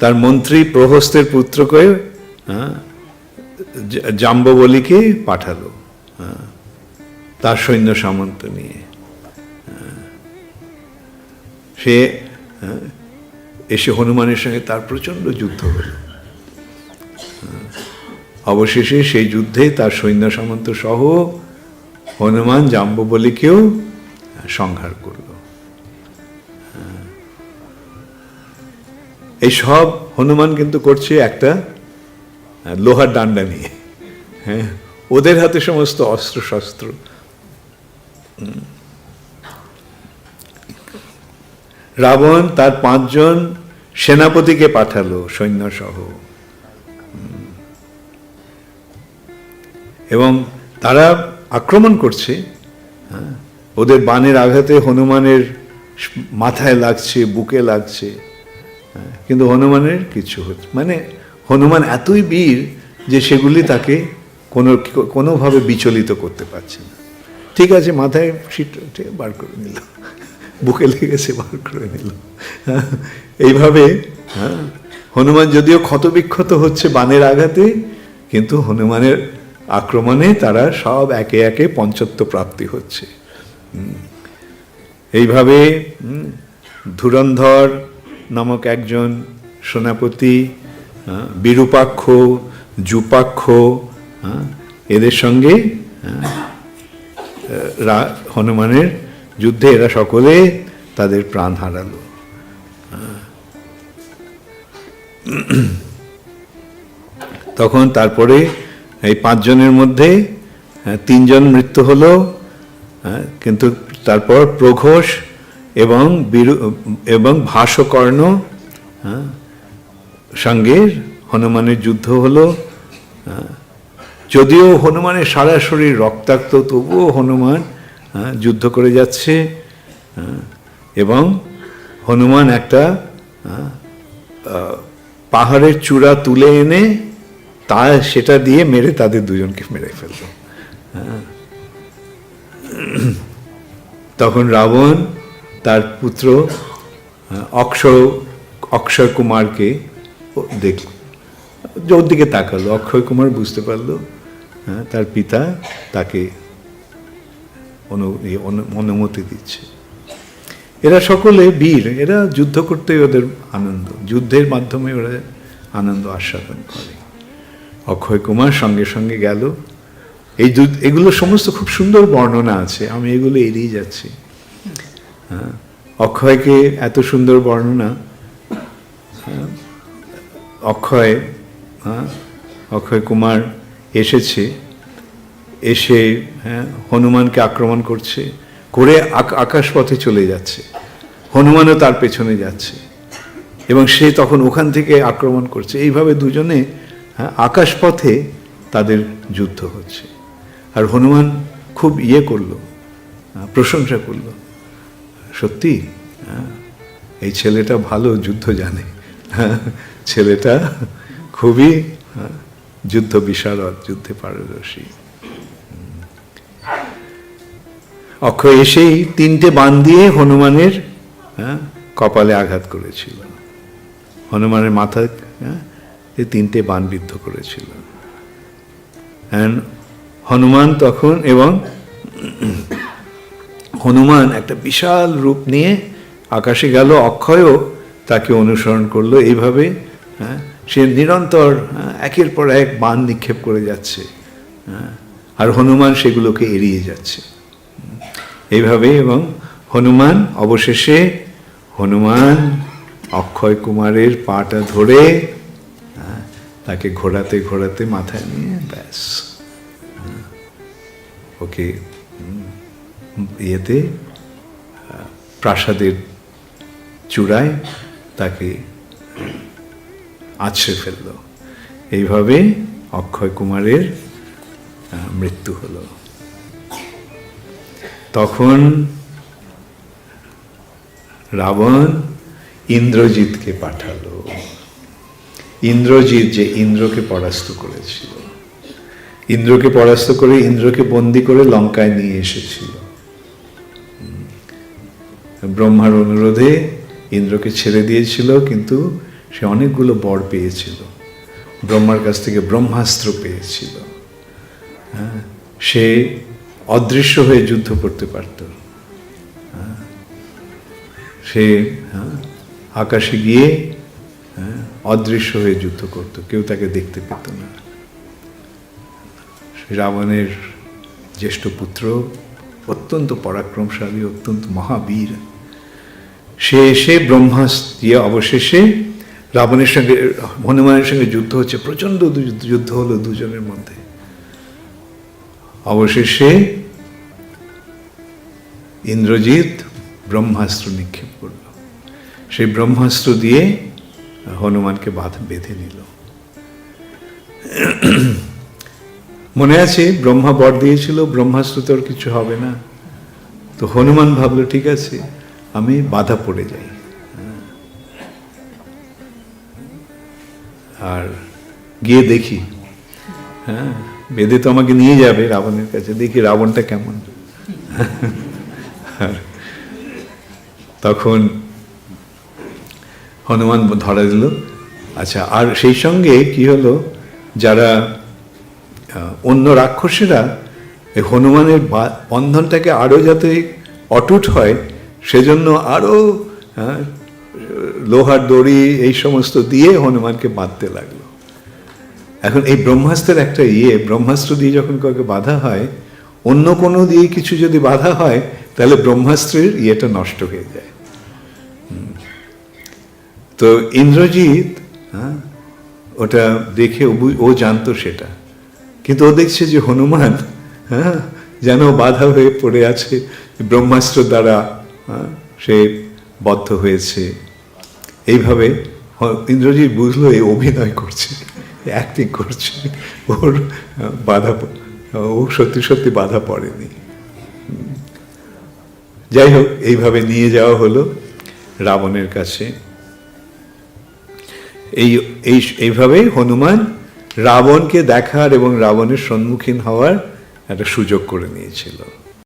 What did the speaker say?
তার মন্ত্রী প্রহস্তের পুত্রকে হ্যাঁ, জা- জাম্ববলিকে পাঠালো হ্যাঁ, তার সৈন্য সামন্ত নিয়ে হ্যাঁ। সে এসে হনুমানের সঙ্গে তার প্রচণ্ড যুদ্ধ হলো। অবশেষে সেই যুদ্ধে তার সৈন্য সামন্ত সহ হনুমান জাম্ববলিকেও সংহার করল। এই সব হনুমান কিন্তু করছে একটা লোহার ডান্ডা নিয়ে। হ্যাঁ ওদের হাতে সমস্ত অস্ত্র শস্ত্র রাবণ তার পাঁচজন সেনাপতিকে পাঠালো সৈন্যসহ। এবং তারা আক্রমণ করছে। হ্যাঁ, ওদের বানের আঘাতে হনুমানের মাথায় লাগছে বুকে লাগছে। কিন্তু হনুমানের কিছু হচ্ছে মানে হনুমান এতই বীর যে সেগুলি তাকে কোনো কোনোভাবে বিচলিত করতে পারছে না। ঠিক আছে মাথায় সিট বার করে নিল। বুকে লেগেছে বার করে নিল। হ্যাঁ, এইভাবে হ্যাঁ, হনুমান যদিও ক্ষতবিক্ষত হচ্ছে বানের আঘাতে কিন্তু হনুমানের আক্রমণে তারা সব একে একে পঞ্চত্ব প্রাপ্তি হচ্ছে। এইভাবে ধুরন্ধর নামক একজন সেনাপতি বিরূপাক্ষ, জুপাক্ষ এদের সঙ্গে হনুমানের যুদ্ধে এরা সকলে তাদের প্রাণ হারালো। তখন তারপরে এই পাঁচজনের মধ্যে তিনজন মৃত্যু হলো কিন্তু তারপর প্রঘোষ এবং এবং ভাসকর্ণ হ্যাঁ, সঙ্গে হনুমানের যুদ্ধ হলো হ্যাঁ, যদিও হনুমানের সারা শরীর রক্তাক্ত তবুও হনুমান হ্যাঁ, যুদ্ধ করে যাচ্ছে এবং হনুমান একটা পাহাড়ের চূড়া তুলে এনে তা সেটা দিয়ে মেরে তাদের দুজনকে মেরে হ্যাঁ। তখন রাবণ তার পুত্র অক্ষয় অক্ষয় কুমারকে দেখল। ওর দিকে তাকালো অক্ষয় কুমার বুঝতে পারল হ্যাঁ, তার পিতা তাকে অনু- অনুমতি দিচ্ছে। এরা সকলে বীর এরা যুদ্ধ করতেই ওদের আনন্দ যুদ্ধের মাধ্যমে ওরা আনন্দ আস্বাদন করে। অক্ষয় কুমার সঙ্গে সঙ্গে গেল। এই এগুলো সমস্ত খুব সুন্দর বর্ণনা আছে আমি এগুলো এড়িয়ে যাচ্ছি। অক্ষয়কে এত সুন্দর বর্ণনা হ্যাঁ, অক্ষয় হ্যাঁ, অক্ষয় কুমার এসেছে এসে হ্যাঁ হনুমানকে আক্রমণ করছে করে আক- আকাশপথে চলে যাচ্ছে হনুমানও তার পেছনে যাচ্ছে এবং সে তখন ওখান থেকে আক্রমণ করছে। এইভাবে দুজনে হ্যাঁ, আকাশপথে তাদের যুদ্ধ হচ্ছে। আর হনুমান খুব ইয়ে করল প্রশংসা করল। সত্যি? হ্যাঁ, এই ছেলেটা ভালো যুদ্ধ জানে। হ্যাঁ, ছেলেটা খুবই হ্যাঁ, যুদ্ধ বিশারদ যুদ্ধে পারদর্শী। অক্ষয় এসেই তিনটে বান দিয়ে হনুমানের কপালে আঘাত করেছিল। হনুমানের এই তিনটে বান বিদ্ধ করেছিল। হনুমান তখন এবং হনুমান একটা বিশাল রূপ নিয়ে আকাশে গেল অক্ষয়ও তাকে অনুসরণ করল এইভাবে হ্যাঁ, সে নিরন্তর হ্যাঁ, একের পর এক বান নিক্ষেপ করে যাচ্ছে হ্যাঁ, আর হনুমান সেগুলোকে এড়িয়ে যাচ্ছে। এইভাবে এবং হনুমান অবশেষে হনুমান অক্ষয় কুমারের পাটা ধরে হ্যাঁ, তাকে ঘোরাতে ঘোরাতে মাথায় নিয়ে ব্যাস ওকে ইয়েতে প্রাসাদের চূড়ায় তাকে আছড়ে ফেলল। এইভাবে অক্ষয় কুমারের মৃত্যু হলো। তখন রাবণ ইন্দ্রজিৎকে পাঠালো। ইন্দ্রজিৎ যে ইন্দ্রকে পরাস্ত করেছিল। ইন্দ্রকে পরাস্ত করে ইন্দ্রকে বন্দি করে লঙ্কায় নিয়ে এসেছিল। ব্রহ্মার অনুরোধে ইন্দ্রকে ছেড়ে দিয়েছিল কিন্তু সে অনেকগুলো বর পেয়েছিল। ব্রহ্মার কাছ থেকে ব্রহ্মাস্ত্র পেয়েছিল। হ্যাঁ, সে অদৃশ্য হয়ে যুদ্ধ করতে পারত। হ্যাঁ, সে হ্যাঁ, আকাশে গিয়ে হ্যাঁ, অদৃশ্য হয়ে যুদ্ধ করত। কেউ তাকে দেখতে পেত না। রাবণের জ্যেষ্ঠ পুত্র অত্যন্ত পরাক্রমশালী অত্যন্ত মহাবীর। সে এসে ব্রহ্মাস্ত্র দিয়ে অবশেষে রাবণের সঙ্গে, হনুমানের সঙ্গে যুদ্ধ হচ্ছে, প্রচণ্ড যুদ্ধ হলো দুজনের মধ্যে। অবশেষে ইন্দ্রজিৎ ব্রহ্মাস্ত্র নিক্ষেপ করল। সেই ব্রহ্মাস্ত্র দিয়ে হনুমানকে বাধা, বেঁধে নিল। মনে আছে, ব্রহ্মা বর দিয়েছিল, ব্রহ্মাস্ত্র তোর কিছু হবে না। তো হনুমান ভাবলো, ঠিক আছে আমি বাধা পড়ে যাই। আর গিয়ে দেখি হ্যাঁ বেদে তো আমাকে নিয়ে যাবে রাবণের কাছে, দেখি রাবণটা কেমন। আর তখন হনুমান ধরা দিল। আচ্ছা আর সেই সঙ্গে কি হলো, যারা অন্য রাক্ষসেরা হনুমানের বন্ধনটাকে আরও যাতে অটুট হয় সেজন্য আরও লোহার দড়ি, এই সমস্ত দিয়ে হনুমানকে বাঁধতে লাগল। এখন এই ব্রহ্মাস্ত্রের একটা ইয়ে ব্রহ্মাস্ত্র দিয়ে যখন কাউকে বাধা হয়, অন্য কোনো দিয়ে কিছু যদি বাধা হয়, তাহলে ব্রহ্মাস্ত্রের ইয়েটা নষ্ট হয়ে যায়। তো ইন্দ্রজিৎ হ্যাঁ ওটা দেখে ও জানতো সেটা। কিন্তু ও দেখছে যে হনুমান হ্যাঁ যেন বাধা হয়ে পড়ে আছে ব্রহ্মাস্ত্র দ্বারা সে বদ্ধ হয়েছে। এইভাবে ইন্দ্রজিৎ বুঝলো এই অভিনয় করছে অ্যাক্টিং করছে। ওর, বাধা ও সত্যি সত্যি বাধা পড়েনি। যাই হোক, এইভাবে নিয়ে যাওয়া হলো রাবণের কাছে। এই এই এইভাবেই হনুমান রাবণকে দেখার এবং রাবণের সম্মুখীন হওয়ার একটা সুযোগ করে নিয়েছিল।